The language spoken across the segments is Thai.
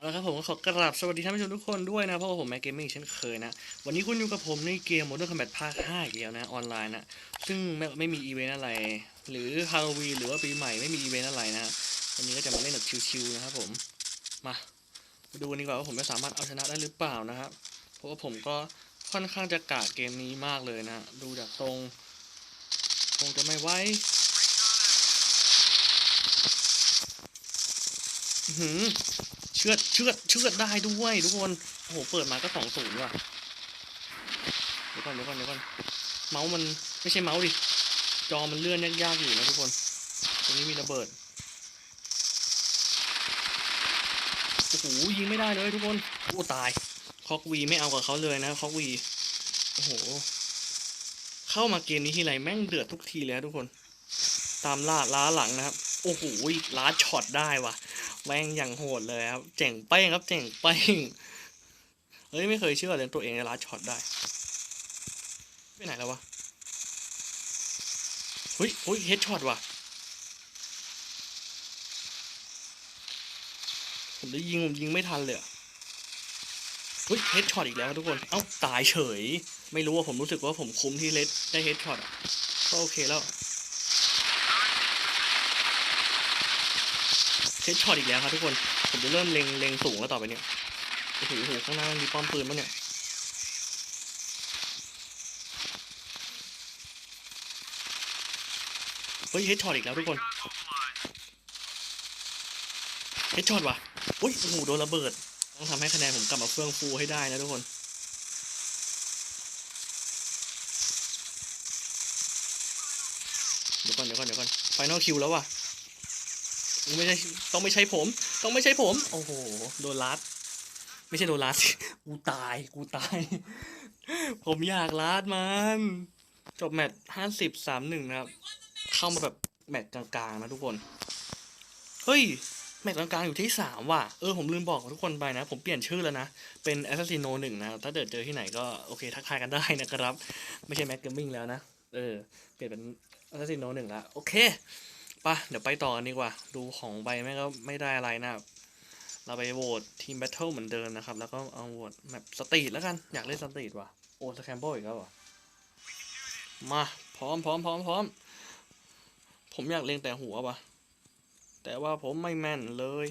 แล้วครับผมก็ขอกราบสวัสดีท่านผู้ชมทุกคนด้วยนะเพราะว่าผมแม็กเกมมิ่งเช่นเคยนะวันนี้คุณอยู่กับผมในเกม Modern Combat ภาค5อีกแล้วนะออนไลน์นะซึ่งไม่ไม่มีอีเวนต์อะไร หรือฮาโลวีนหรือว่าปีใหม่ไม่มีอีเวนต์อะไรนะวันนี้ก็จะมาเล่นแบบชิวๆนะครับผมมาดูกันดีกว่าว่าผมจะสามารถเอาชนะได้หรือเปล่านะครับเพราะว่าผมก็ค่อนข้างจะกาดเกมนี้มากเลยนะดูจากตรงคงจะไม่ไวอื้อหือ เชือดเชือดเชือดได้ด้วยทุกคน โอ้โห เปิดมาก็สองศูนย์ว่ะ เดี๋ยวก่อนเดี๋ยวก่อนเดี๋ยวก่อน เมาส์มันไม่ใช่เมาส์ดิ จอมันเลื่อนยากๆอยู่นะทุกคน ตรงนี้มีระเบิด โอ้โหยิงไม่ได้เลยทุกคน โอ้ตาย คอกวีไม่เอากับเขาเลยนะคอกวี โอ้โห เข้ามาเกมนี้ทีไรแม่งเดือดทุกทีเลยทุกคน ตามล่าล้าหลังนะครับ โอ้โหล้าช็อตได้ว่ะ แม่งอย่างโหดเลยครับ เจ๋งเป้งครับ เจ๋งเป้งเฮ้ยไม่เคยเชื่อเลยตัวเองจะลัดช็อตได้ ไปไหนแล้ววะเฮ้ยเฮ้ยเฮดช็อตว่ะ ผมได้ยิงผมยิงไม่ทันเลยอะเฮ้ยเฮดช็อตอีกแล้วทุกคน เอ้าตายเฉย ไม่รู้ว่าผมรู้สึกว่าผมคุ้มที่เลดได้เฮดช็อตอะก็โอเคแล้ว เฮ ดช็อตอีกแล้วครับทุกคน ผมจะเริ่มเล็งเล็งสูงแล้วต่อไปเนี่ยโอ้โหข้างหน้ามันมีป้อมปืนมั้งเนี่ยเฮ้ยเฮดช็อตอีกแล้วทุกคนเฮดช็อตว่ะอุ้ยโอ้โหโดนระเบิด ต้องทำให้คะแนนผมกลับมาเฟื่องฟูให้ได้นะทุกคนเดี๋ยวก่อนเดี๋ยวก่อนเดี๋ยวก่อนไฟนอลคิวแล้วว่ะ ไม่ใช่ต้องไม่ใช่ผม ต้องไม่ใช่ผม โอ้โห โดนลัด ไม่ใช่โดนลัดกูตาย กูตาย ผมอยากลัดมัน จบแมตช์ห้าสิบสามหนึ่งนะครับ เข้ามาแบบแมตช์กลางๆนะทุกคน เฮ้ย แมตช์กลางๆอยู่ที่สามว่ะ เออผมลืมบอกทุกคนไปนะ ผมเปลี่ยนชื่อแล้วนะ เป็น Assassino หนึ่งนะ ถ้าเกิดเจอที่ไหนก็โอเคทักทายกันได้นะครับ ไม่ใช่แม็กเกมมิ่งแล้วนะ เออ เปลี่ยนเป็น Assassino หนึ่งละ โอเค ปะเดี๋ยวไปต่อกันดีกว่า ดูของไปแม่ก็ไม่ได้อะไรนะครับ เราไปโหวตทีมแบทเทิลเหมือนเดิมนะครับ แล้วก็เอาโหวตแบบสตรีทแล้วกัน อยากเล่นสตรีทว่ะ โอ้สแคมเบิลอีกแล้วเหรอมา พร้อมพร้อมพร้อมพร้อม ผมอยากเล่นแต่หัวว่ะ แต่ว่าผมไม่แม่นเลย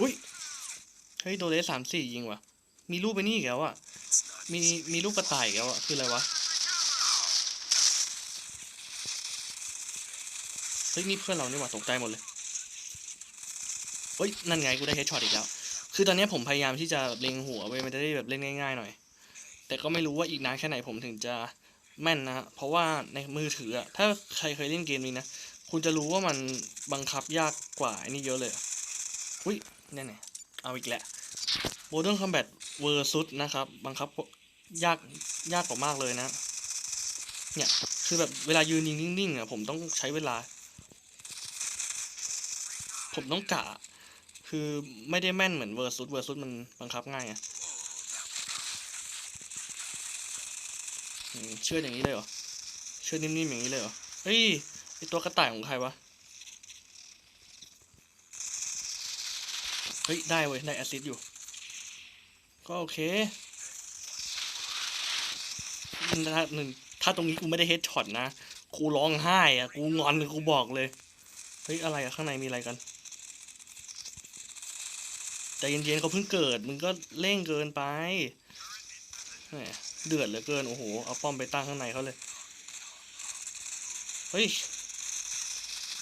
อุ้ย เฮ้ย โดเลสสามสี่ยิงว่ะ มีรูปไปนี่อีกแล้วอะ มีมีลูกกระต่ายอีกแล้วอะคืออะไรวะ เฮ้ยนี่เพื่อนเรานี่หว่าตกใจหมดเลยเฮ้ยนั่นไงกูได้เฮดช็อตอีกแล้ว คือตอนนี้ผมพยายามที่จะเล็งหัวไว้มันจะได้แบบเล่นง่าย ๆ หน่อย แต่ก็ไม่รู้ว่าอีกนานแค่ไหนผมถึงจะแม่นนะเพราะว่าในมือถืออะถ้าใครเคยเล่นเกมนี้นะ คุณจะรู้ว่ามันบังคับยากกว่าอ้นี่เยอะเลยอะอุ้ยนี่ไงเอาอีกแล้ว Modern Combat Versus นะครับ บังคับยากยากกว่ามากเลยนะ เนี่ยคือแบบเวลายืนนิ่งๆอะผมต้องใช้เวลา ผมต้องกะ คือไม่ได้แม่นเหมือนเวอร์ซุสเวอร์ซุสมันบังคับง่ายไงอืมเชื่ออย่างนี้เลยเหรอ เชื่อนิ่มๆอย่างนี้เลยเหรอ เฮ้ยไอตัวกระต่ายของใครวะ เฮ้ย ได้เว้ยได้แอซิดอยู่ ก็โอเคหนึ่งถ้าตรงนี้กูไม่ได้เฮดช็อตนะ กูร้องไห้อะกูงอนกูบอกเลย เฮ้ย อะไรอะข้างในมีอะไรกันใจเย็นๆเขาเพิ่งเกิด มึงก็เร่งเกินไป เดือดเหลือเกิน โอ้โห เอาป้อมไปตั้งข้างในเขาเลย เฮ้ย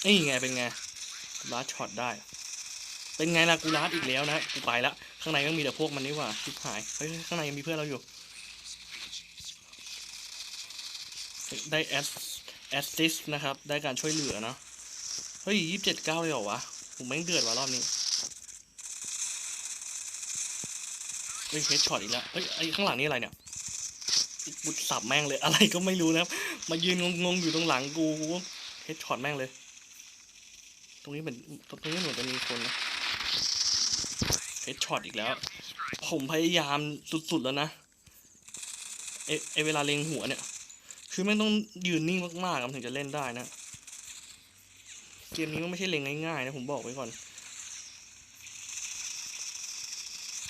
นี่ไงเป็นไงลัดช็อตได้ เป็นไงล่ะกูลัดอีกแล้วนะ กูไปละ ข้างในก็มีแต่พวกมันนี่หว่าชิบหายเฮ้ยข้างในยังมีเพื่อนเราอยู่ ได้แอสแอสซิสนะครับ ได้การช่วยเหลือเนาะเฮ้ยยี่สิบเจ็ดเก้าเลยเหรอวะผมแม่งเดือดว่ะรอบนี้เฮ้ยเฮดช็อตอีกแล้วเฮ้ยไอ้ข้างหลังนี่อะไรเนี่ยบุดสับแม่งเลยอะไรก็ไม่รู้นะครับมายืนงงๆอยู่ตรงหลังกูเฮดช็อตแม่งเลย ตรงนี้เหมือนตรงนี้เหมือนจะมีคนนะ เฮดช็อตอีกแล้ว ผมพยายามสุดๆแล้วนะไอไอเวลาเล็งหัวเนี่ย คือไม่ต้องยืนนิ่งมากๆครับถึงจะเล่นได้นะ เกมนี้มันไม่ใช่เล็งง่ายๆนะผมบอกไว้ก่อน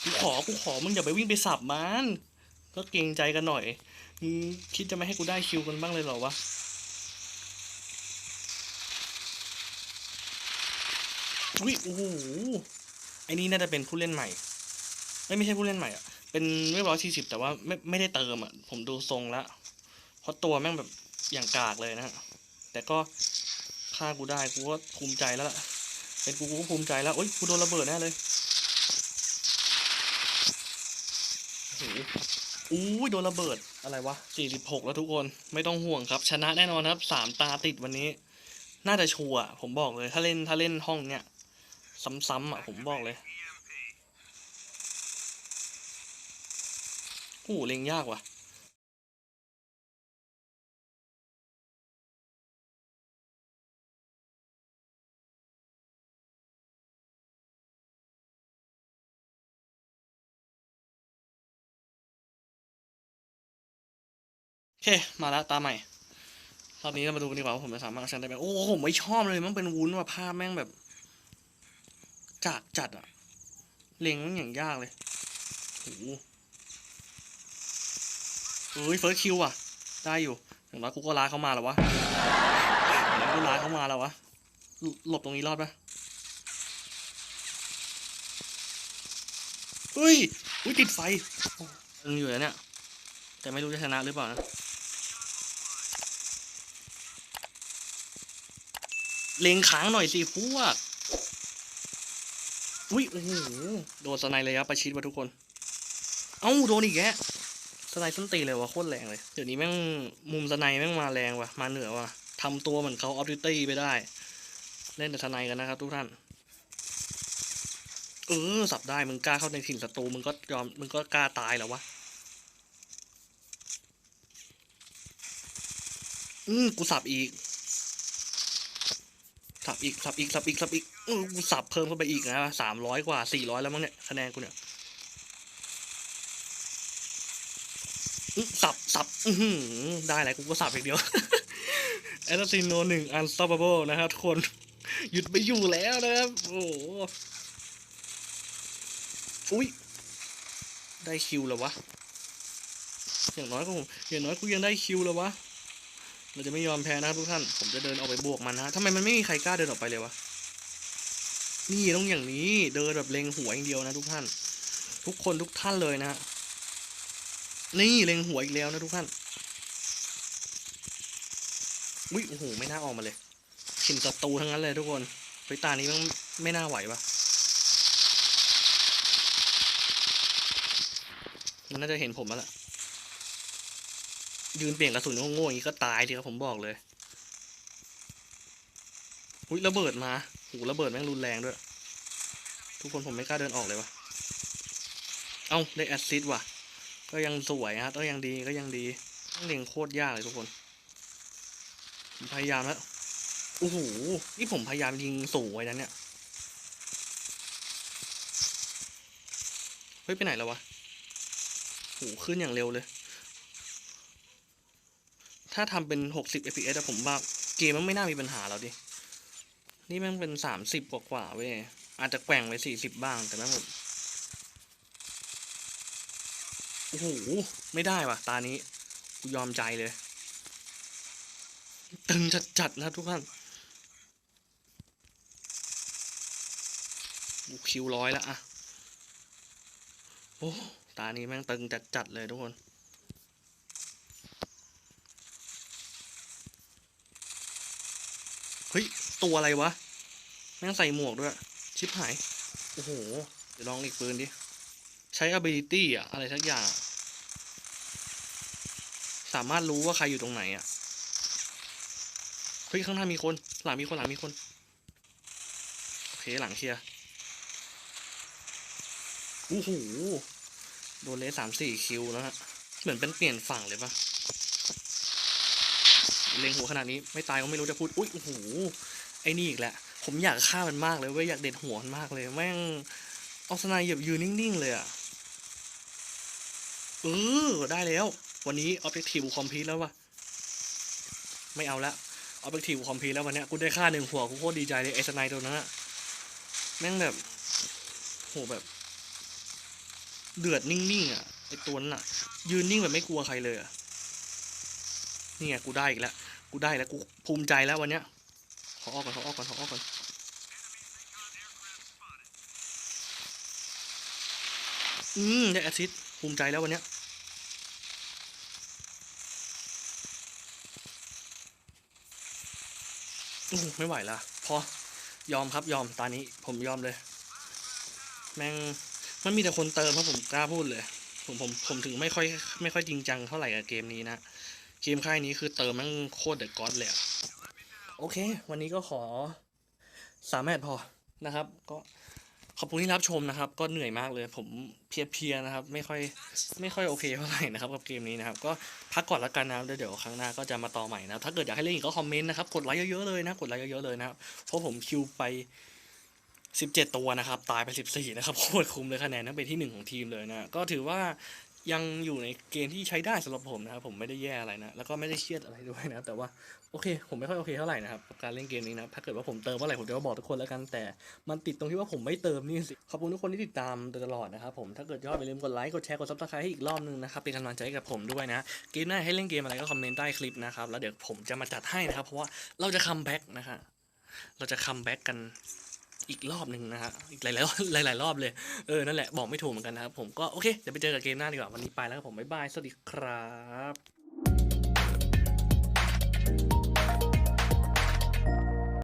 กูขอ กูขอ มึงอย่าไปวิ่งไปสับมัน ก็เกรงใจกันหน่อย มึงคิดจะไม่ให้กูได้คิวกันบ้างเลยเหรอวะอุ้ยโอ้โห ไอ้นี่น่าจะเป็นผู้เล่นใหม่ ไม่ไม่ใช่ผู้เล่นใหม่อะ เป็นเรียบร้อยสี่สิบแต่ว่าไม่ไม่ได้เติมอะ ผมดูทรงแล้วเพราะตัวแม่งแบบอย่างกากเลยนะฮะแต่ก็ฆ่ากูได้กูก็ภูมิใจแล้วล่ะ เป็นกูกูก็ภูมิใจแล้วโอ๊ยกูโดนระเบิดแน่เลยโอ้อู้ยโดนระเบิดอะไรวะสี่สิบหกแล้วทุกคนไม่ต้องห่วงครับ ชนะแน่นอนครับสามตาติดวันนี้ น่าจะชัวร์ผมบอกเลย ถ้าเล่นถ้าเล่นห้องเนี้ย ซ้ำๆอะผมบอกเลยโอ้โหเล็งยากว่ะโอเค มาแล้วตาใหม่ รอบนี้เรามาดูกันดีกว่าว่าผมจะสามารถเอาชนะได้ไหมโอ้โหผมไม่ชอบเลย มันเป็นวุ้นว่ะภาพแม่งแบบ กากจัดอะเล็งมันอย่างยากเลยโอ้โหเอ้ยเฟิร์สคิวอะได้อยู่อย่างน้อยกูก็ล้าเข้ามาแล้ววะอย่างน้อยกูล้าเข้ามาแล้ววะ หลบตรงนี้รอดปะเฮ้ย อุ้ยติดไฟตึงอยู่แล้วเนี่ย แต่ไม่รู้จะชนะหรือเปล่านะเล็งค้างหน่อยสิพวก อุ้ยโอ้โหโดนสไนเลยครับประชิดว่ะทุกคน เอ้าโดนอีกแกสไนส้นตีเลยวะโคตรแรงเลยเดี๋ยวนี้แม่งมุมสไนแม่งมาแรงว่ะมาเหนือว่ะทำตัวเหมือนเขาออฟดิตี้ไปได้ เล่นแต่สไนกันนะครับ ทุกท่านเออสับได้มึงกล้าเข้าในถิ่นศัตรูมึงก็ยอมมึงก็กล้าตายแล้ววะอืมกูสับอีก บอีกสับอีกสับอีกสับอีกอือกูสับเพิ่มเข้าไปอีกนะสามร้อยกว่าสี่ร้อยแล้วมั้งเนี่ยคะแนนกูเนี่ยสับสับอืได้แหละกูก็สับอีกเดียวแอสซินโนหนึ่งอันสต็อปเบิลนะครับทุกคนหยุดไปอยู่แล้วนะครับโอ้โหอุ้ยได้คิวแล้ววะอย่างน้อยก็อย่างน้อยกูยังได้คิวแล้ววะ เราจะไม่ยอมแพ้นะครับทุกท่าน ผมจะเดินออกไปบวกมันนะทำไมมันไม่มีใครกล้าเดินออกไปเลยวะ นี่ต้องอย่างนี้ เดินแบบเล็งหัวอย่างเดียวนะทุกท่าน ทุกคนทุกท่านเลยนะ นี่เล็งหัวอีกแล้วนะทุกท่านอุ้ยโอ้โหไม่น่าออกมาเลยขินศัตรูทั้งนั้นเลยทุกคนไปตานี้มันไม่น่าไหววะมันน่าจะเห็นผมแล้วล่ะ ยืนเปลี่ยนกระสุนโง่ๆอย่างนี้ก็ตายดีครับผมบอกเลยอุ้ยระเบิดมาโหระเบิดแม่งรุนแรงด้วย ทุกคนผมไม่กล้าเดินออกเลยวะเอ้าได้แอสซิดว่ะ ก็ยังสวยฮะก็ยังดีก็ยังดีเล็งโคตรยากเลยทุกคนพยายามแล้วโอ้โหนี่ผมพยายามยิงสูงไว้นะเนี่ยเฮ้ยไปไหนแล้ววะโหขึ้นอย่างเร็วเลย ถ้าทำเป็นหกสิบ fps อะผมว่าเกมมันไม่น่ามีปัญหาแล้วดิ นี่ม่งเป็นสามสิบกว่าๆเว้ย อาจจะแกว่งไปสี่สิบบ้างแต่แม่งแบบโอ้โห ไม่ได้ว่ะ ตานี้กูยอมใจเลย ตึงจัดๆนะทุกท่านคิวร้อยแล้วอะโอ้ ตานี้แม่งตึงจัดๆเลยทุกคน เฮ้ย ตัวอะไรวะ แม่งใส่หมวกด้วย ชิบหาย โอ้โห เดี๋ยวลองอีกปืนดิ ใช้ ability อะอะไรสักอย่าง สามารถรู้ว่าใครอยู่ตรงไหนอะเฮ้ย ข้างหน้ามีคน หลังมีคน หลังมีคน โอเค หลังเคลียร์โอ้โห โดนเลสสามสี่คิวแล้วฮะ เหมือนเป็นเปลี่ยนฝั่งเลยปะ เล็งหัวขนาดนี้ไม่ตายก็ไม่รู้จะพูด อุ้ยโอ้โหไอ้นี่อีกแหละ ผมอยากฆ่ามันมากเลยเว้ยอยากเด็ดหัวมันมากเลย แม่งเอาสไนเหยียบยืนนิ่งๆเลยอะเออได้แล้ว วันนี้ objective complete แล้ววะไม่เอาละเอาไปทีคอมพีแล้ววันนี้กูได้ค่าหนึ่งหัวกูโคตรดีใจเลยไอ้สไนตัวนั้นอะแม่งแบบโหแบบ เดือดนิ่งๆอะไอ้ตัวนั้นอะ ยืนนิ่งแบบไม่กลัวใครเลยอะนี่ไงกูได้อีกแล้ว กูได้แล้วกูภูมิใจแล้ววันเนี้ยขอออกก่อนขอออกก่อนขอออกก่อนอืมได้แอซิสต์ภูมิใจแล้ววันเนี้ยอ้ไม่ไหวละพอยอมครับยอมตอนนี้ผมยอมเลย แม่งมันมีแต่คนเติมเพราะผมกล้าพูดเลย ผมผมผมถึงไม่ค่อยไม่ค่อยจริงจังเท่าไหร่กับเกมนี้นะ เกมค่ายนี้คือเติมแม่งโคตรเดอะก๊อตเลยโอเค วันนี้ก็ขอสามแมตพอนะครับ ก็ขอบคุณที่รับชมนะครับ ก็เหนื่อยมากเลย ผมเพลียๆนะครับ ไม่ค่อยไม่ค่อยโอเคเท่าไหร่นะครับกับเกมนี้นะครับ ก็พักก่อนแล้วกันนะครับเดี๋ยวครั้งหน้าก็จะมาต่อใหม่นะถ้าเกิดอยากให้เล่นอีกก็คอมเมนต์นะครับกดไลค์เยอะๆเลยนะกดไลค์เยอะๆเลยนะครับเพราะผมคิวไป17 ตัวนะครับ ตายไป 14 นะครับโคตรคุ้มเลยคะแนนนั้นเป็นที่หนึ่งของทีมเลยนะ ก็ถือว่า ยังอยู่ในเกณฑ์ที่ใช้ได้สำหรับผมนะครับผมไม่ได้แย่อะไรนะแล้วก็ไม่ได้เครียดอะไรด้วยนะแต่ว่าโอเค ผมไม่ค่อยโอเคเท่าไหร่นะครับกับการเล่นเกมนี้นะถ้าเกิดว่าผมเติมเมื่อไหร่ผมจะมาบอกทุกคนแล้วกันแต่ มันติดตรงที่ว่าผมไม่เติมนี่สิขอบคุณทุกคนที่ติดตามตลอดนะครับผมถ้าเกิดยอดอย่าลืมกดไลค์กดแชร์กดซับสไครต์ให้อีกรอบนึงนะครับเป็นกำลังใจให้กับผมด้วยนะเกมหน้าให้เล่นเกมอะไรก็คอมเมนต์ใต้คลิปนะครับแล้วเดี๋ยวผมจะมาจัดให้นะครับเพราะว่าเราจะคัมแบ็กนะฮะเราจะคัมแบ็กกัน อีกรอบหนึ่งนะฮะอีกหลายๆหลายหลายรอบเลย เออ นั่นแหละ บอกไม่ถูกเหมือนกันนะครับผมก็โอเค เดี๋ยวไปเจอกับเกมหน้าดีกว่า วันนี้ไปแล้วครับผม บ๊ายบาย สวัสดีครับ